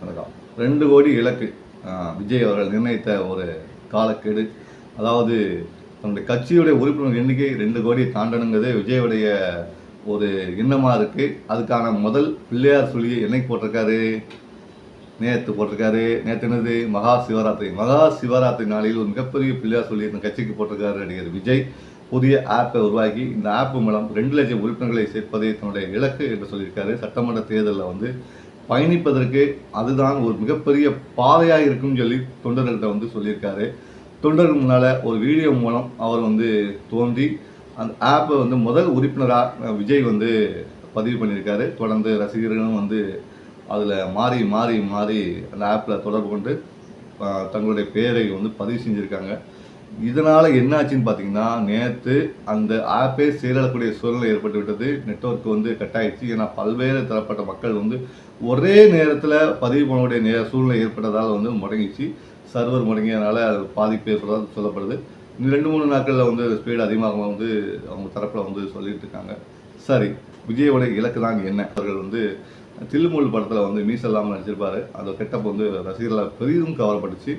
வணக்கம் ரெண்டு கோடி இலக்கு. விஜய் அவர்கள் நிர்ணயித்த ஒரு காலக்கெடு. அதாவது தன்னுடைய கட்சியுடைய உறுப்பினர் எண்ணிக்கை ரெண்டு கோடி தாண்டணுங்கிறது விஜயுடைய ஒரு எண்ணமாக இருக்குது அதுக்கான முதல் பிள்ளையார் சொல்லி என்னைக்கு போட்டிருக்காரு? நேற்று போட்டிருக்காரு. நேற்று என்னது? மகா சிவராத்திரி. மகா சிவராத்திரி நாளில் ஒரு மிகப்பெரிய பிள்ளையார் சொல்லி இந்த கட்சிக்கு போட்டிருக்காரு நடிகர் விஜய். புதிய ஆப்பை உருவாக்கி இந்த ஆப் மூலம் ரெண்டு லட்சம் உறுப்பினர்களை சேர்ப்பதே தன்னுடைய இலக்கு என்று சொல்லியிருக்காரு. சட்டமன்ற தேர்தலில் வந்து பயணிப்பதற்கு அதுதான் ஒரு மிகப்பெரிய பாதையாக இருக்கும்னு சொல்லி தொண்டர்கள்ட்ட வந்து சொல்லியிருக்காரு. தொண்டர்கள் முன்னால் ஒரு வீடியோ மூலம் அவர் வந்து தோன்றி அந்த ஆப்பை வந்து முதல் உறுப்பினராக விஜய் வந்து பதிவு பண்ணியிருக்காரு. தொடர்ந்து ரசிகர்களும் வந்து அதில் மாறி மாறி மாறி அந்த ஆப்பில் தொடர்பு கொண்டு தங்களுடைய பெயரை வந்து பதிவு செஞ்சுருக்காங்க. இதனால் என்னாச்சுன்னு பார்த்தீங்கன்னா நேற்று அந்த ஆப்பே செயலிழக்கக்கூடிய சூழ்நிலை ஏற்பட்டு விட்டது. நெட்வொர்க் வந்து கட் ஆயிடுச்சு. ஏன்னா பல்வேறு தரப்பட்ட மக்கள் வந்து ஒரே நேரத்தில் பதிவு பண்ணக்கூடிய நே சூழ்நிலை ஏற்பட்டதால் வந்து முடங்கிச்சு சர்வர் முடங்கியதுனால அது பாதிப்பு ஏற்படுறதாக சொல்லப்படுது. இன்னும் ரெண்டு மூணு நாட்களில் வந்து ஸ்பீடு அதிகமாக வந்து அவங்க தரப்பில் வந்து சொல்லிட்டு இருக்காங்க. சரி விஜயோட இலக்கு தான் என்ன? அவர்கள் வந்து தில்லுமுல் படத்தில் வந்து மீசல்லாமல் நடிச்சிருப்பார். அந்த கெட்டப் வந்து ரசிகர்களால் பெரிதும் கவரப்பட்டுச்சு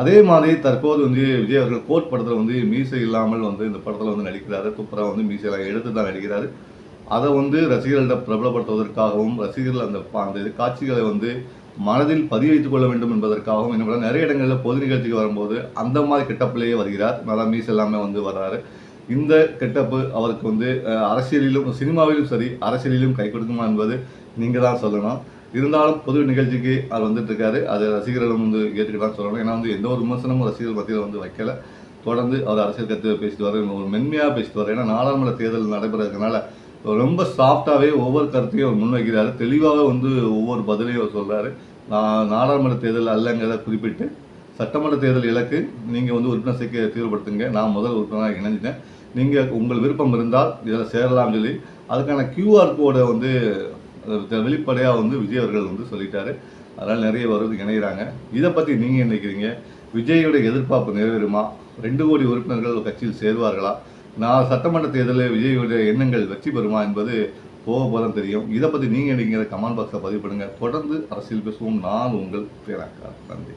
அதே மாதிரி தற்போது வந்து விஜய் அவர்கள் கோட் படத்தில் வந்து மீசை இல்லாமல் வந்து இந்த படத்தில் வந்து நடிக்கிறாரு. துப்புரா வந்து மீசையெல்லாம் எடுத்து தான் நடிக்கிறாரு. அதை வந்து ரசிகர்கள்ட்ட பிரபலப்படுத்துவதற்காகவும் ரசிகர்கள் அந்த அந்த இது காட்சிகளை வந்து மனதில் பதிய வைத்துக் கொள்ள வேண்டும் என்பதற்காகவும் என்ன நிறைய இடங்களில் பொது நிகழ்ச்சிக்கு வரும்போது அந்த மாதிரி கெட்டப்பிலேயே வருகிறார். நல்லா மீசை எல்லாமே வந்து வர்றாரு. இந்த கெட்டப்பு அவருக்கு வந்து அரசியலிலும் சினிமாவிலும் சரி அரசியலிலும் கை கொடுக்குமா என்பது நீங்கள் தான் சொல்லணும். இருந்தாலும் பொது நிகழ்ச்சிக்கு அவர் வந்துட்டுருக்காரு. அது ரசிகர்களும் வந்து ஏற்றுக்கிட்டு தான் சொல்லணும். ஏன்னா வந்து எந்த ஒரு விமர்சனமும் ரசிகர்கள் மத்தியில் வந்து வைக்கல. தொடர்ந்து அவர் அரசியல் கருத்து பேசிட்டு வர ஒரு மென்மையாக பேசிட்டு வர ஏன்னா நாடாளுமன்ற தேர்தல் நடைபெறதுனால ரொம்ப சாஃப்டாகவே ஒவ்வொரு கருத்தையும் அவர் முன்வைக்கிறார். தெளிவாக வந்து ஒவ்வொரு பதிலையும் அவர் சொல்கிறாரு நான் நாடாளுமன்ற தேர்தல் அல்லங்கிறத குறிப்பிட்டு சட்டமன்ற தேர்தல் இலக்கு நீங்கள் வந்து உறுப்பினர் சேர்க்கை தீவிரப்படுத்துங்க நான் முதல் உறுப்பினராக இணைஞ்சிட்டேன். நீங்கள் உங்கள் விருப்பம் இருந்தால் இதில் சேரலாம்னு சொல்லி அதுக்கான கியூஆர் கோடை வந்து வெளிப்படையாக வந்து விஜய் அவர்கள் வந்து சொல்லிட்டாரு. அதனால் நிறைய வருவது இணைகிறாங்க இதை பற்றி நீங்கள் நினைக்கிறீங்க? விஜயோட எதிர்பார்ப்பு நிறைவேறுமா? ரெண்டு கோடி உறுப்பினர்கள் கட்சியில் சேருவார்களா? நான் சட்டமன்ற தேர்தலில் விஜயோட எண்ணங்கள் வெற்றி பெறுமா என்பது போக போதான் தெரியும். இதை பற்றி நீங்கள் நினைக்கிற கமெண்ட் பாக்ஸில் பதிவு பண்ணுங்கள் தொடர்ந்து அரசியல் பேசுவோம். நான் உங்கள் பேராக்கார் நன்றி.